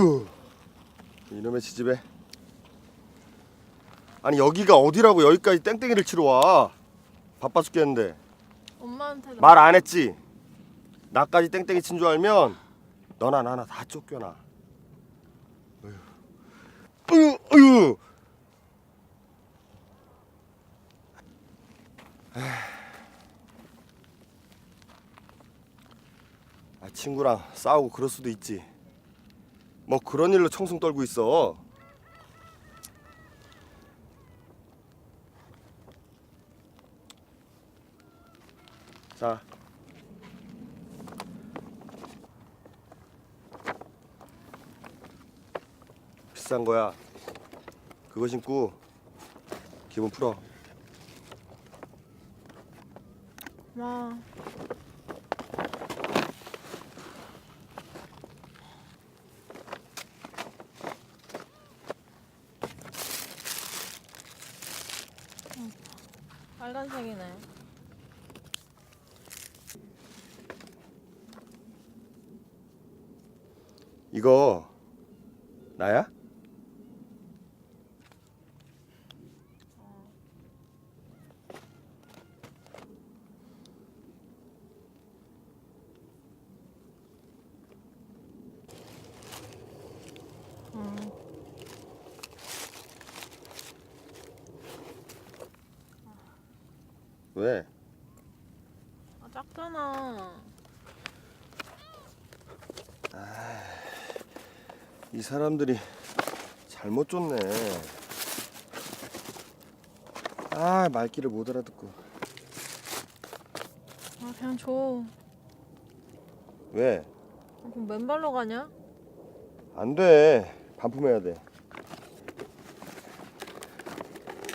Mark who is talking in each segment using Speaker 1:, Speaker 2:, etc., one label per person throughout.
Speaker 1: 어휴 이놈의 지집애 아니 여기가 어디라고 여기까지 땡땡이를 치러 와? 바빠 죽겠는데.
Speaker 2: 엄마한테
Speaker 1: 말 안 했지? 나까지 땡땡이 친 줄 알면 너나 나나 다 쫓겨나. 어휴 어휴. 아, 친구랑 싸우고 그럴 수도 있지 뭐 그런 일로 청승 떨고 있어. 자. 비싼 거야. 그거 신고 기분 풀어.
Speaker 2: 와 빨간색이네.
Speaker 1: 이거 나야?
Speaker 2: 음.
Speaker 1: 왜?
Speaker 2: 아 작잖아
Speaker 1: 이 사람들이 잘못 줬네. 아 말귀를 못 알아듣고.
Speaker 2: 아 그냥 줘
Speaker 1: 왜?
Speaker 2: 아, 그럼 맨발로 가냐?
Speaker 1: 안 돼. 반품해야 돼.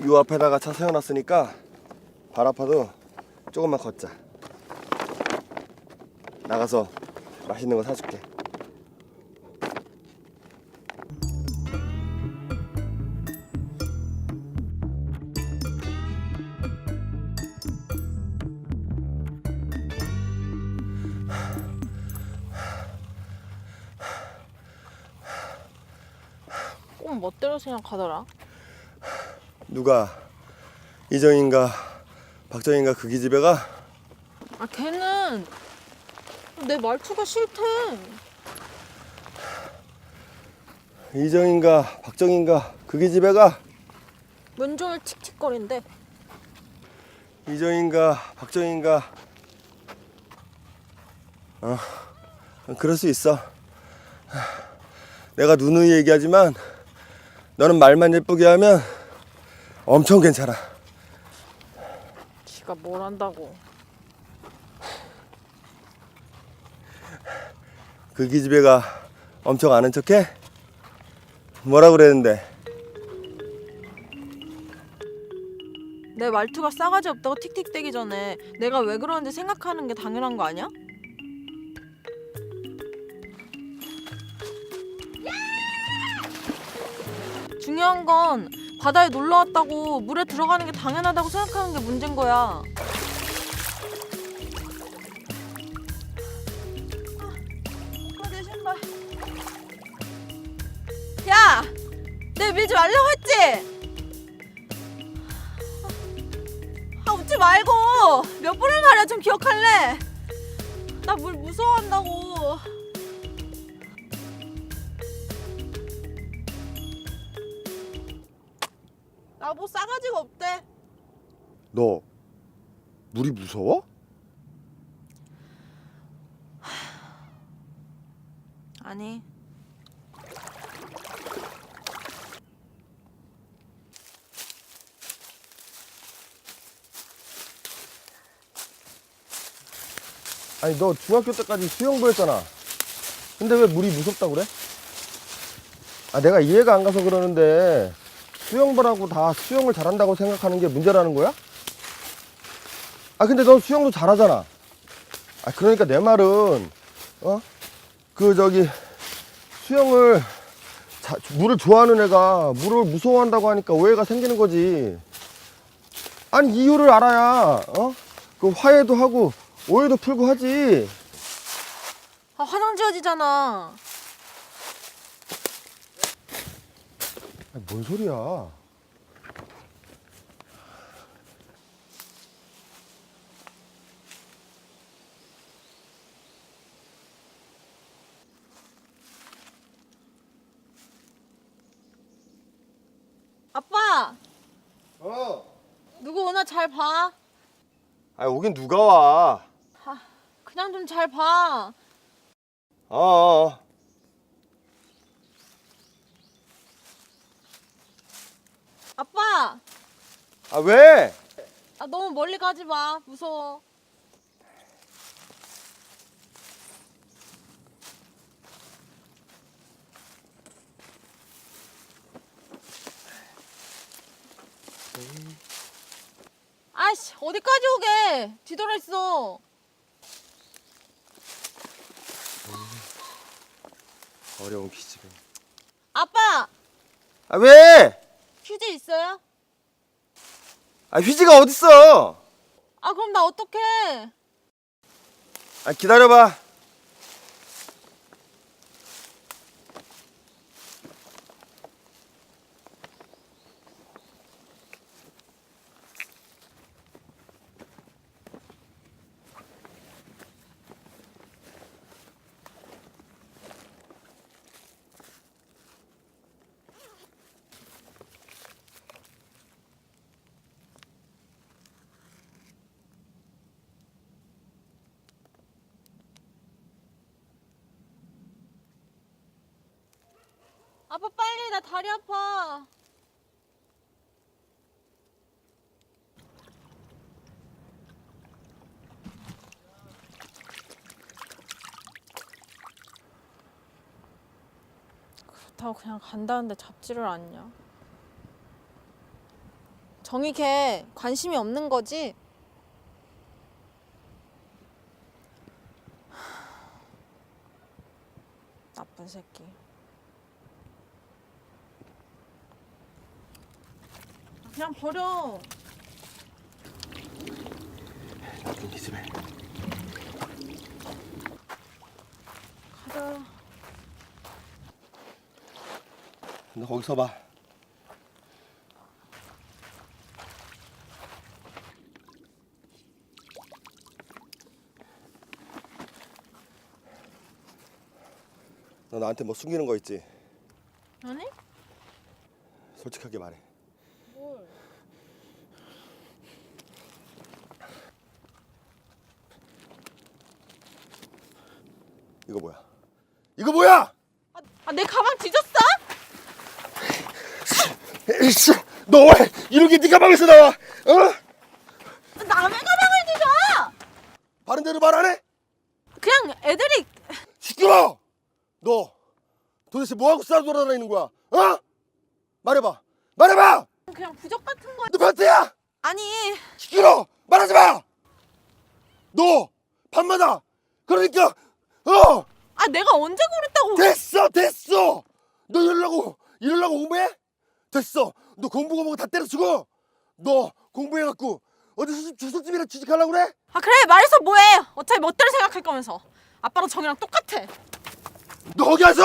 Speaker 1: 요 앞에다가 차 세워놨으니까 발 아파도 조금만 걷자. 나가서 맛있는 거 사줄게.
Speaker 2: 꼭 멋대로 생각하더라
Speaker 1: 누가 이정인가 박정인가 그 기집애가?
Speaker 2: 아 걔는 내 말투가 싫대.
Speaker 1: 이정인가 박정인가 그 기집애가?
Speaker 2: 왼종일 틱틱거린대.
Speaker 1: 이정인가 박정인가? 어 그럴 수 있어. 내가 누누이 얘기하지만 너는 말만 예쁘게 하면 엄청 괜찮아
Speaker 2: 지가 뭘 안다고
Speaker 1: 그 기집애가 엄청 아는 척해? 뭐라 그랬는데
Speaker 2: 내 말투가 싸가지 없다고 틱틱대기 전에 내가 왜 그러는지 생각하는 게 당연한 거 아니야? 중요한 건 바다에 놀러 왔다고 물에 들어가는 게 당연하다고 생각하는 게 문제인 거야. 야, 내 밀지 말라고 했지? 아 웃지 말고! 몇 번을 말해 좀 기억할래? 나 물 무서워한다고 나뭐 싸가지가 없대
Speaker 1: 너 물이 무서워?
Speaker 2: 아니
Speaker 1: 아니 너 중학교 때까지 수영부 했잖아 근데 왜 물이 무섭다 그래? 아 내가 이해가 안 가서 그러는데 수영부라고 다 수영을 잘한다고 생각하는 게 문제라는 거야? 아 근데 넌 수영도 잘하잖아 아 그러니까 내 말은 어? 그 저기 수영을 자- 물을 좋아하는 애가 물을 무서워한다고 하니까 오해가 생기는 거지 아니 이유를 알아야 어? 그 화해도 하고 오해도 풀고 하지
Speaker 2: 아 화장 지워지잖아
Speaker 1: 아니, 뭔 소리야?
Speaker 2: 아빠
Speaker 1: 어.
Speaker 2: 누구 오나 잘 봐.
Speaker 1: 아 오긴 누가 와?
Speaker 2: 아, 그냥 좀 잘 봐.
Speaker 1: 어, 어. 어.
Speaker 2: 아빠
Speaker 1: 아 왜?
Speaker 2: 아, 너무 멀리 가지 마. 무서워. 아이씨, 어디까지 오게? 뒤돌아 있어.
Speaker 1: 어려운 기집애.
Speaker 2: 아빠,
Speaker 1: 아 왜?
Speaker 2: 휴지 있어요?
Speaker 1: 아 휴지가 어딨어?
Speaker 2: 아, 그럼 나 어떡해?
Speaker 1: 아 기다려봐.
Speaker 2: 아빠 빨리 나 다리 아파. 그렇다고 그냥 간다는데 잡지를 않냐? 정이 걔 관심이 없는 거지? 나쁜 새끼. 그냥 버려.
Speaker 1: 나쁜 기집애.
Speaker 2: 가자.
Speaker 1: 너 거기 서 봐. 너 나한테 뭐 숨기는 거 있지?
Speaker 2: 아니?
Speaker 1: 솔직하게 말해. 이거 뭐야? 이거 뭐야?
Speaker 2: 아, 아, 내 가방 뒤졌어?
Speaker 1: 에이씨, 너왜 이렇게 네 가방에서 나와? 어?
Speaker 2: 남의 가방을 뒤져!
Speaker 1: 바른 대로 말 안 해?
Speaker 2: 그냥 애들이
Speaker 1: 시끄러! 너 도대체 뭐 하고 싸 돌아다니는 거야? 어? 말해봐, 말해봐!
Speaker 2: 그냥 부적 같은 거.
Speaker 1: 너 변태야?
Speaker 2: 아니,
Speaker 1: 시끄러! 말하지 마! 너 밤마다 그러니까 어
Speaker 2: 아 내가 언제 그랬다고?
Speaker 1: 됐어 됐어 너 이러려고 이러려고 공부해? 됐어 너 공부 공부 다 때려치고 너 공부해갖고 어디 수습 주소집이나 취직하려고 그래?
Speaker 2: 아 그래 말해서 뭐해? 어차피 멋대로 생각할 거면서. 아빠랑 정이랑 똑같아.
Speaker 1: 너 거기 와서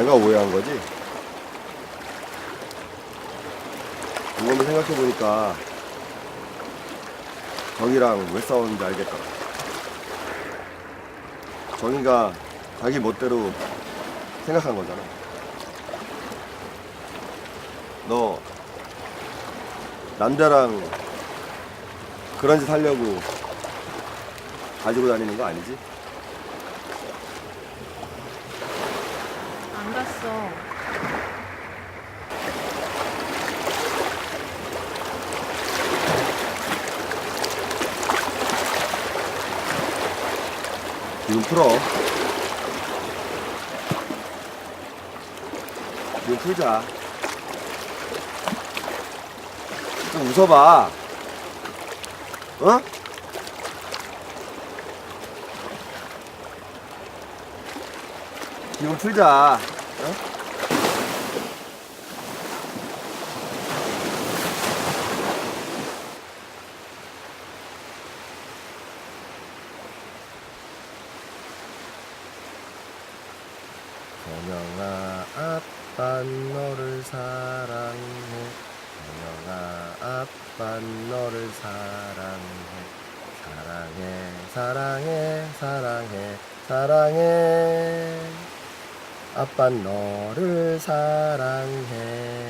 Speaker 1: 내가 오해한 거지? 곰곰이 생각해보니까 정이랑 왜 싸웠는지 알겠다 정이가 자기 멋대로 생각한 거잖아. 너 남자랑 그런 짓 하려고 가지고 다니는 거 아니지?
Speaker 2: 안 갔어.
Speaker 1: 기분 풀어. 기분 풀자. 좀 웃어봐. 어? 기분 풀자. 어? 정영아 아빠 너를 사랑해 정영아 아빠 너를 사랑해 사랑해 사랑해 사랑해 사랑해 아빠 너를 사랑해